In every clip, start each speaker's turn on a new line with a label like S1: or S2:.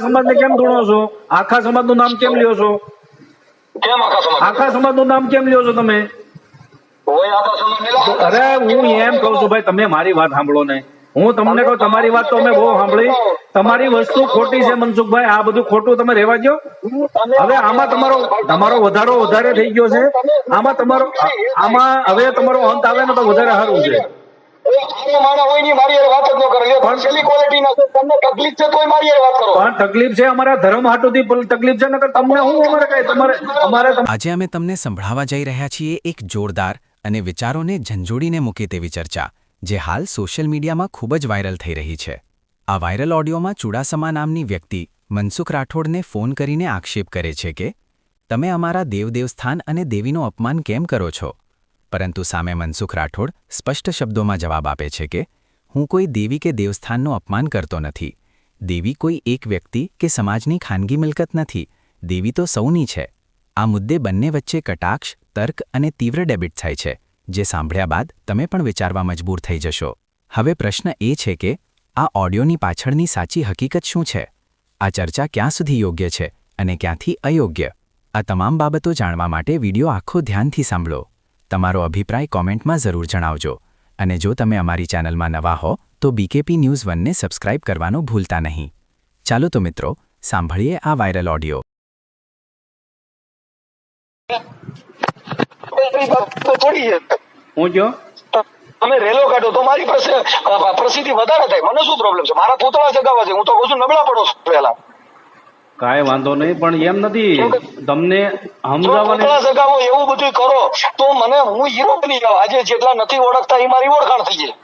S1: સમાજ ને કેમ ગણો છો? આખા સમાજનું નામ કેમ લ્યો છો?
S2: કેમ આખા સમાજ
S1: આખા નામ કેમ લ્યો છો તમે? અરે હું એમ કઉ છું ભાઈ તમે મારી વાત સાંભળો ને. હું તમને કહું તમારી વાત તો અમે બહુ સાંભળી. તમારી વસ્તુ ખોટી છે મનસુખભાઈ. આ બધું ખોટું તમે રહેવા દો હવે આમાં તમારો તમારો વધારો વધારે થઈ ગયો છે. આમાં તમારો આમાં હવે તમારો અંત આવે ને તો વધારે સારું છે.
S2: એ આરે માણા હોયની મારી હારે વાત જ ન કરે. લ્યો તમે છેલ્લી ક્વોલિટી ના છો. તમને તકલીફ છે તોય મારી હારે વાત કરો.
S1: પણ તકલીફ છે અમારા ધર્મ હાટુથી પણ તકલીફ છે નકર તમને હું અમારે કઈ તમારે અમારે તમ-
S3: આજે અમે તમને સંભળાવવા જઈ રહ્યા છીએ એક જોરદાર અને વિચારોને ઝંઝોડીને મૂકે તેવી ચર્ચા જે હાલ સોશિયલ મીડિયામાં ખૂબ જ વાયરલ થઈ રહી છે. આ વાયરલ ઓડિયોમાં ચુડાસમા નામની વ્યક્તિ મનસુખ રાઠોડને ફોન કરીને આક્ષેપ કરે છે કે તમે અમારા દેવદેવસ્થાન અને દેવીનું અપમાન કેમ કરો છો? પરંતુ સામે મનસુખ રાઠોડ સ્પષ્ટ શબ્દોમાં જવાબ આપે છે કે, હું કોઈ દેવી કે દેવસ્થાનનું અપમાન કરતો નથી. દેવી કોઈ એક વ્યક્તિ કે સમાજની ખાનગી મિલકત નથી. દેવી તો સૌની છે. આ મુદ્દે બંને વચ્ચે કટાક્ષ, તર્ક અને તીવ્ર ડેબિટ થાય છે, જે સાંભળ્યા બાદ તમે પણ વિચારવા મજબૂર થઈ જશો. હવે પ્રશ્ન એ છે કે, આ ઓડિયોની પાછળની સાચી હકીકત શું છે? આ ચર્ચા ક્યાં સુધી યોગ્ય છે અને ક્યાંથી અયોગ્ય? આ તમામ બાબતો જાણવા માટે વિડિયો આખો ધ્યાનથી સાંભળો. તમારો અભિપ્રાય કોમેન્ટમાં જરૂર જણાવજો. અને જો તમે અમારી ચેનલમાં નવા હો તો બીકેપી ન્યૂઝ વનને સબસ્ક્રાઇબ કરવાનું ભૂલતા નહીં. ચાલો તો મિત્રો સાંભળીએ આ વાયરલ ઓડિયો.
S2: એટલી વાત તો થોડી છે
S1: હું કયો?
S2: તમે રેલો કાઢો તો મારી પાસે પ્રસિદ્ધિ વધારે થાય. મને શું પ્રોબ્લેમ છે? મારા પૂતળા જગાવા છે. હું તો કહું છું નબળા પડો છું પહેલા.
S1: કાંઈ વાંધો નહીં પણ એમ નથી. તમને સમજાવવાની
S2: એવું બધું કરો તો મને હું હીરો બની જાઉં. આજે જેટલા નથી ઓળખતા એ મારી ઓળખાણ થઈ જાય.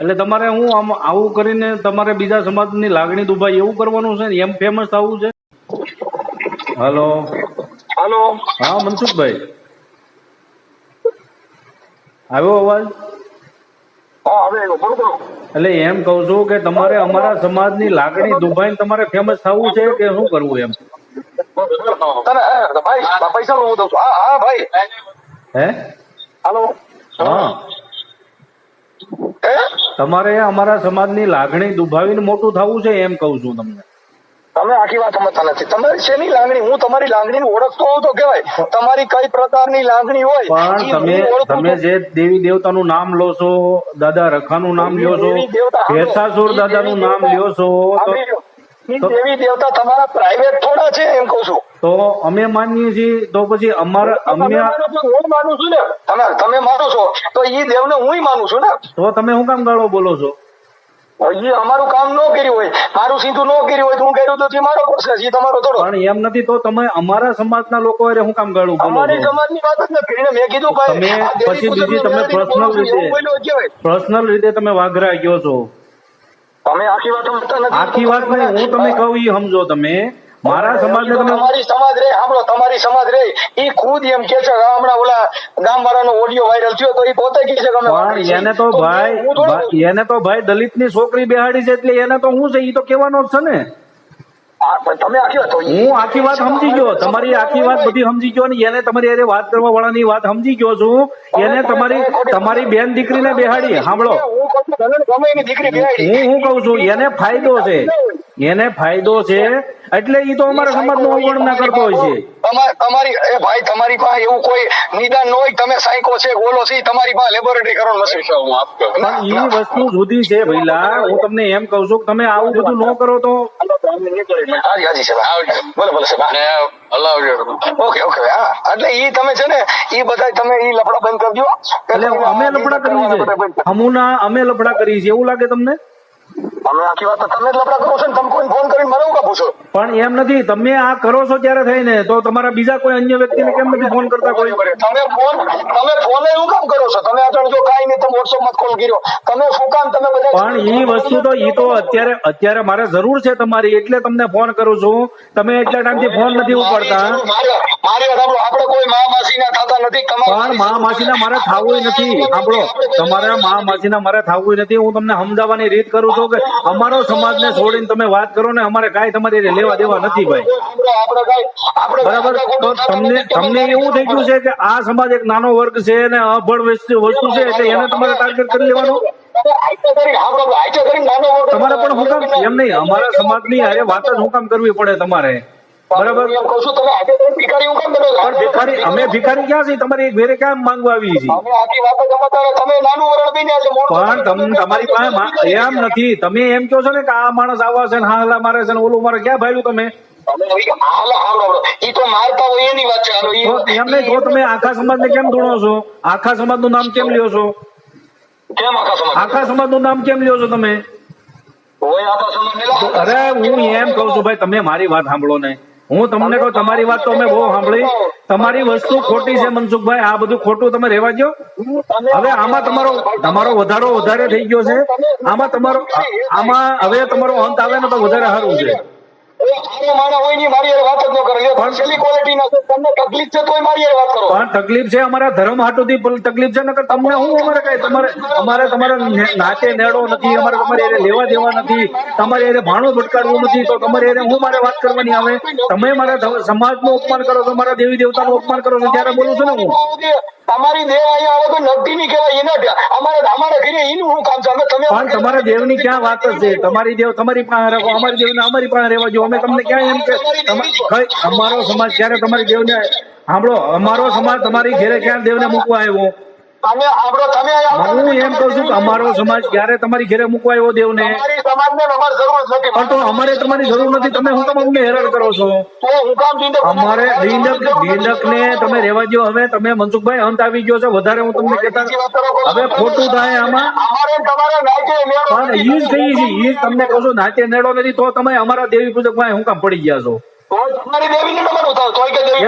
S1: એટલે તમારે હું આમ આવું કરીને તમારે બીજા સમાજની લાગણી દુભાઈ એવું કરવાનું છે ને એમ ફેમસ થવું છે? હલો.
S2: હાલો.
S1: હા મનસુખભાઈ. આવ્યો અવાજ
S2: હા હવે આવ્યો. બોલો બોલો
S1: એટલે એમ કઉ છું કે તમારે અમારા સમાજની લાગણી દુભાઈ તમારે ફેમસ થવું છે કે શું કરવું એમ?
S2: તને ભાઈ પૈસા હું દઉં છું. હા હા ભાઈ.
S1: હે?
S2: હાલો.
S1: હા. તમારે અમારા સમાજની લાગણી દુભાવીને મોટું થવું છે એમ કહું છું તમને.
S2: તમે આખી વાત સમજતા નથી. તમારી શેની લાગણી? હું તમારી લાગણી ઓળખતો હોઉં તો કેવાય તમારી કઈ પ્રકારની લાગણી હોય
S1: તમે તમે જે દેવી દેવતાનું નામ લો છો દાદા રખાનું નામ લ્યો છો ભેસાસુર દાદાનું નામ લ્યો છો
S2: દેવી દેવતા તમારા પ્રાઇવેટ થોડા છે એમ કહું છું.
S1: તો અમે માનીએ છીએ તો પછી અમારા અમે
S2: હું માનું છું ને. તમે તમે માનો છો તો એ દેવને હું માનું છું ને.
S1: તો તમે શું કામ ગાળો બોલો છો?
S2: અમારું કામ ન કર્યું હોય મારું સીધું ન કર્યું હોય તો હું કર્યું તો મારો પ્રોસેસ ઈ તમારો થોડો.
S1: પણ એમ નથી તો તમે અમારા સમાજના લોકો હારે હું કામ ગાળું? બોલો
S2: અમારી સમાજની વાત જ કરીને મેં કીધું ભાઈ
S1: તમે પછી બીજી તમે
S2: એવું
S1: રીતે- પર્સનલ રીતે તમે વાઘરા ગયો છો.
S2: તમે આખી વાત સમજતા નથી
S1: આખી વાત નહીં હું તમે કહું એ સમજો તમે. મારા સમાજ તમે
S2: તમારી સમાજ રે સાંભળો તમારી સમાજ રે. ઈ ખુદ એમ કે છે હમણાં ઓલા ગામ વાળાનો ઓડિયો વાયરલ થયો તો એ પોતે છે કે
S1: પણ એને તો ભાઈ
S2: હું
S1: એને તો ભાઈ દલિતની છોકરી બેહાડી છે એટલે એને તો હું છે? ઈ તો કહેવાનો જ છે ને.
S2: તમે આખી વાત
S1: હું આખી વાત સમજી ગયો. તમારી આખી વાત બધી સમજી ગયો ને એને તમારી અરે વાત કરવા વાળાની વાત સમજી ગયો છું. એને તમારી તમારી બેન દીકરીને બેહાડી. સાંભળો.
S2: છું,
S1: હું હું કઉ છું એને ફાયદો છે. એને ફાયદો છે એટલે ઈ તો અમારા સમાજનું અવગણના કરતો હોય છે.
S2: તમારી એ ભાઈ તમારી પાસે એવું કોઈ નિદાન ન હોય તમે સાયકો છે ગોલો છે તમારી પાસે લેબોરેટરી કરવાનું મશીન
S1: પણ ઈ વસ્તુ જુદી છે ભઈલા. હું તમને એમ કહું છું કે તમે આવું બધું ન કરો તો
S2: હાજી હાજી સાહેબ. બોલો બોલો સાહેબ. ઓકે ઓકે હા. એટલે ઈ તમે છે ને ઈ બધા તમે ઈ લફડા બંધ કરી દો
S1: એટલે અમે લફડા કરીએ છીએ. અમુના અમે લફડા કરીએ છીએ. એવું લાગે તમને?
S2: અમે આખી વાત તમે જ લફડા કરો છો ને તમે કોઈ ફોન કરીને મને ઉકા પૂછો
S1: પણ એમ નથી તમે આ કરો છો ત્યારે થઈને તો તમારા બીજા કોઈ અન્ય વ્યક્તિને કેમ નથી ફોન કરતા કોઈ?
S2: તમે ફોન તમે ફોન શું કામ કરો છો? તમે આ જો કાઈ નહીં તમે વોટ્સઅપમાં કોલ કર્યો. તમે શું કામ તમે બધા
S1: પણ એ વસ્તુ તો ઈ તો અત્યારે અત્યારે મારે જરૂર છે તમારી એટલે તમને ફોન કરું છું. તમે એટલા ટાઈમથી ફોન નથી ઉપાડતા.
S2: મારે મારે સાંભળો આપણે કોઈ મા માસીના થતા નથી
S1: પણ મા માસીના મારે થાવું નથી. સાંભળો તમારા મા માસીના મારે થાવું નથી. હું તમને સમજાવવાની રીત કરું છું કે અમારો સમાજને છોડીને તમે વાત કરો ને અમારે કાંઈ તમારી લેવા દેવા નથી ભાઈ. બરાબર? તો તમને તમને એવું થઈ ગયું છે કે આ સમાજ એક નાનો વર્ગ છે અને અભળ વસ્તુ છે એટલે એને તમારે ટાર્ગેટ કરી લેવાનું? તમારે પણ હું કામ એમ નહીં અમારા સમાજની અરે વાત જ હું કામ કરવી પડે તમારે. બરાબર?
S2: એમ કહું છું, તમે આજે ભિખારી હું કામ
S1: પણ ભિખારી અમે ભિખારી ક્યાં છીએ? તમારી એક ઘરે કેમ માંગવા આવી છીએ?
S2: અમે આખી વાતો જમાતા તમે નાનું વરણ બન્યા છો,
S1: પણ તમ તમારી પાસે એમ નથી. તમે એમ કહો છો ને કે આ માણસ આવા છે ને હાલા મારે છે ને ઓલું મારે ક્યાં ભાઈ તમે? એમ નહીં તમે આખા સમાજને કેમ ધૂણો છો? આખા સમાજનું નામ કેમ લ્યો છો?
S2: આખા
S1: સમાજનું નામ કેમ લ્યો છો તમે? અરે હું એમ કહું છું ભાઈ તમે મારી વાત સાંભળો ને. હું તમને કહું, તમારી વાત તો અમે બહુ સાંભળી. તમારી વસ્તુ ખોટી છે, મનસુખભાઈ. આ બધું ખોટું તમે રહેવા દો હવે આમાં તમારો તમારો વધારો વધારે થઈ ગયો છે. આમાં તમારો, આમાં હવે તમારો અંત આવે ને તો વધારે સારું છે.
S2: ની ન ના તકલીફ છે
S1: અમારા ધર્મ હાટુથી તકલીફ છે નકર તમને હું અમારે કઈ તમારે અમારે તમારે નાતે નેડો નથી અમારે તમારે એને લેવા દેવા નથી તમારે એને ભાણું ભટકાડવું નથી તો તમારે એને હું મારે વાત કરવાની આવે? તમે મારા સમાજ સમાજનું અપમાન કરો છો મારા દેવી દેવતાનું અપમાન કરો છો ત્યારે બોલું છું ને હું.
S2: તમારી દેવ અહીંયા આવે તો નગદી ની કહેવાય એને. અમારે અમારા ઘરે એનું શું કામ છે? અમે તમે
S1: પણ તમારા દેવની ક્યાં વાત છે. તમારી દેવ તમારી પાસે રાખો અમારી દેવને અમારી પાસે રહેવા જો અમે તમને ક્યાં એમ કે અમારો સમાજ ક્યારે તમારી દેવને સાંભળો અમારો સમાજ તમારી ઘેરે ક્યાં દેવને મૂકવા આવ્યો?
S2: તમે આપણો
S1: હું એમ કહું છું કે અમારો સમાજ ક્યારે તમારી ઘેરે મૂકવા
S2: જરૂર નથી.
S1: પણ તો અમારે તમારી જરૂર નથી. તમે હું તમે અમને હેરાન કરો છો? અમારે ડીંડક ડીંડક ને તમે રહેવા દો હવે. તમે મનસુખભાઈ અંત આવી ગયો છે. વધારે હું તમને કહેતા હવે ખોટું થાય આમાં. પણ ઈ જ કહીએ છીએ ઈ તમને કહો છું નાચે નેડો નથી. તો તમે અમારા દેવી પૂજકમાં હું કામ પડી ગયા છો?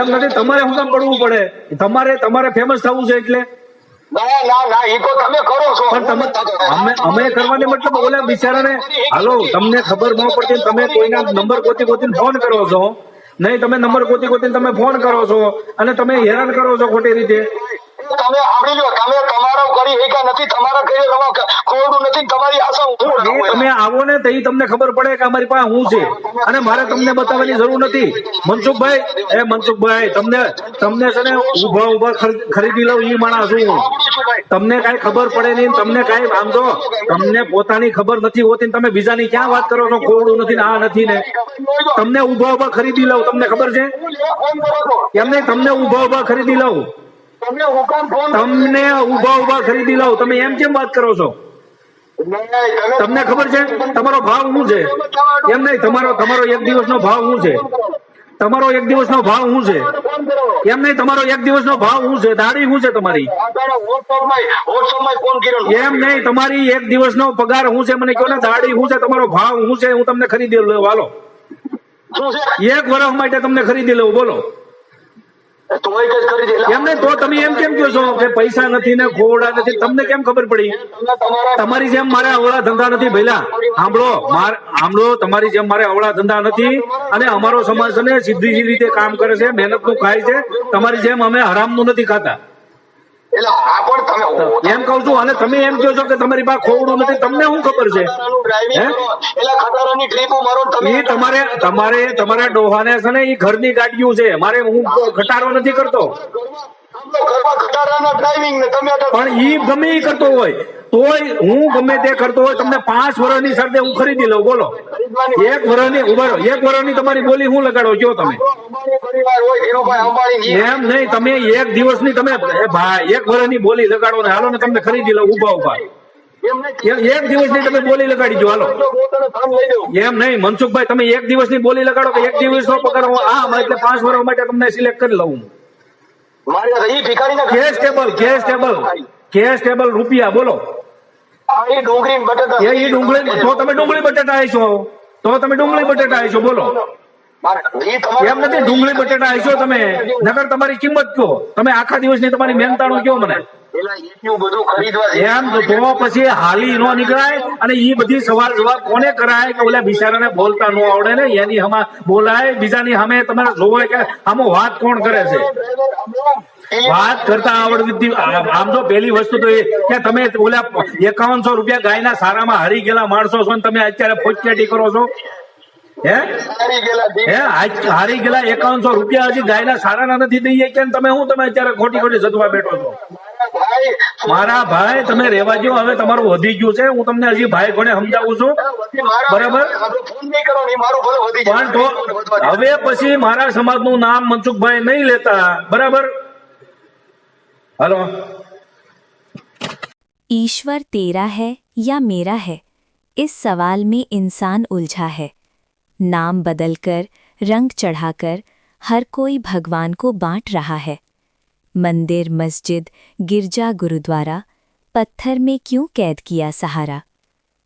S1: એમ નથી તમારે હું કામ પડવું પડે? તમારે તમારે ફેમસ થવું છે એટલે? અમે અમે કરવાને મતલબ ઓલા બિચારાને હાલો તમને ખબર ન પડતી તમે કોઈના નંબર ગોતી ગોતીને ફોન કરો છો. નહીં તમે નંબર ગોતી ગોતીને તમે ફોન કરો છો. અને તમે હેરાન કરો છો ખોટી રીતે.
S2: તમે સાંભળી લો તમે તમારો કરી શક્યા નથી તમારા કરી રવા ખોડું નથી તમારી આશા હું
S1: તમે આવો ને તો તમને ખબર પડે કે અમારી પાસે હું છે. અને મારે તમને બતાવવાની જરૂર નથી. મનસુખભાઈ એ મનસુખભાઈ તમને તમને છે ને ઊભા ઊભા ખરીદી લઉં એ માણસ છું હું. તમને કઈ ખબર પડે નહીં તમને કઈ આમ તો તમને પોતાની ખબર નથી હોતી તમે બીજાની ક્યાં વાત કરો છો? ખોરડું નથી ને આ નથી ને. તમને ઊભા ઊભા ખરીદી લઉં તમને ખબર છે?
S2: ફોન
S1: એમ નહીં? તમને ઊભા ઊભા ખરીદી લઉં.
S2: તમને હુકમ ફોન
S1: તમને ઊભા ઊભા ખરીદી લાવો. તમે એમ કેમ વાત કરો છો? તમને ખબર છે? તમારો ભાવ શું છે? એમ નહીં તમારો તમારો એક દિવસનો ભાવ શું છે? તમારો એક દિવસનો ભાવ શું છે? એમ નહીં તમારો એક દિવસનો ભાવ શું છે? દાડી શું છે તમારી? એમ નહીં તમારી એક દિવસનો પગાર શું છે? મને કહો ને દાડી શું છે? તમારો ભાવ શું છે? હું તમને ખરીદી લઉં.
S2: વાલો
S1: એક વર્ષ માટે તમને ખરીદી લઉં. બોલો.
S2: તોય કઈ કરી દે.
S1: એમ તો તમે એમ કેમ કહો છો કે પૈસા નથી ને ખોવડા નથી? તમને કેમ ખબર પડી?
S2: તમારી
S1: જેમ મારે અવળા ધંધા નથી ભઈલા. સાંભળો માર સાંભળો તમારી જેમ મારે અવળા ધંધા નથી અને અમારો સમાજ છે ને સીધી રીતે કામ કરે છે મહેનતનું ખાય છે. તમારી જેમ અમે હરામનું નથી ખાતા. એમ કહું છું અને તમે એમ કહો છો કે તમારી પાસે ખોવડું નથી તમને શું ખબર છે? એ તમારે તમારે તમારા ડોહાને છે ને એ ઘરની ગાડીઓ છે મારે હું ઘટાડો નથી કરતો.
S2: આપણો ડ્રાઇવિંગ ને તમે
S1: પણ ઈ ગમે કરતો હોય. તોય હું ગમે તે કરતો હોય તમને પાંચ વર્ષની સરદે હું ખરીદી લઉં બોલો. એક વર્ષની ઊભા એક વર્ષની તમારી બોલી હું લગાડો જો તમે. એમ નહીં તમે એક દિવસની તમે ભાઈ એક વર્ષની બોલી લગાડો ને હાલો ને તમને ખરીદી લઉં
S2: ઊભા ઊભા
S1: એક દિવસની તમે બોલી લગાડી જો હાલો. એમ નહીં મનસુખભાઈ તમે એક દિવસની બોલી લગાડો કે એક દિવસનો પગાર હું આ એટલે પાંચ વર્ષ માટે તમને સિલેક્ટ કરી લઉં. Cash table cash table cash table રૂપિયા બોલો.
S2: ડુંગળી બટાટા
S1: એ ડુંગળી તો તમે ડુંગળી બટાટા આવીશો તો તમે ડુંગળી બટેટા આવીશો બોલો. એમ નથી ડુંગળી બટેટા આવીશો તમે. નગર તમારી કિંમત કહો તમે આખા દિવસની તમારી મહેનતાણું કહો મને. એમ તો તો પછી હાલી નો નીકળાય અને એ બધી સવાલ જવાબ કોને કરાય કે ઓલા બિચારાને બોલતા નો આવડે ને? એની હમા બોલાય બીજાની સામે તમારે જોવાય કે આમાં વાત કોણ કરે છે? વાત કરતા આવડતી આમ તો પેલી વસ્તુ તો એ કે તમે ઓલા એકાવનસો રૂપિયા ગાયના સારામાં હરી ગયેલા માણસો છો ને તમે અત્યારે ફોજકેટી કરો છો? હે?
S2: હારી ગયેલા
S1: હે? હારી ગયેલા એકાવનસો રૂપિયા હજી ગાયના સારાના નથી દઈએ કે તમે હું તમે અત્યારે ખોટી ખોટી જતવા બેઠો છો? મારા ભાઈ તમે રેવા દો હવે તમારું વધી ગયું છે. હું તમને હજી ભાઈ ઘણે સમજાવું છું. બરાબર.
S2: ને.
S1: પણ તો હવે પછી મારા સમાજનું નામ મનસુખભાઈ નહીં લેતા. બરાબર? હલો
S4: ईश्वर तेरा है या मेरा है? इस सवाल में इंसान उलझा है। नाम बदलकर, रंग चढ़ाकर, हर कोई भगवान को बांट रहा है। मंदिर, मस्जिद, गिरजा, गुरुद्वारा, पत्थर में क्यों कैद किया सहारा?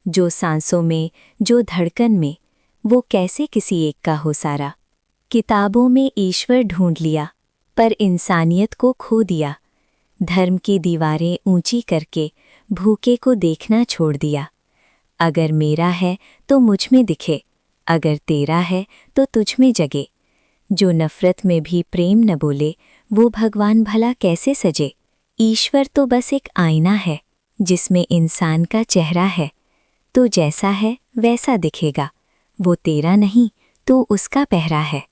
S4: जो सांसों में, जो धड़कन में, वो कैसे किसी एक का हो सारा? किताबों में ईश्वर ढूंढ लिया, पर इंसानियत को खो दिया। धर्म की दीवारें ऊँची करके भूखे को देखना छोड़ दिया। अगर मेरा है तो मुझमें दिखे, अगर तेरा है तो तुझ में जगे। जो नफरत में भी प्रेम न बोले, वो भगवान भला कैसे सजे? ईश्वर तो बस एक आईना है, जिसमें इंसान का चेहरा है। तो जैसा है, वैसा दिखेगा। वो तेरा नहीं तो उसका पहरा है।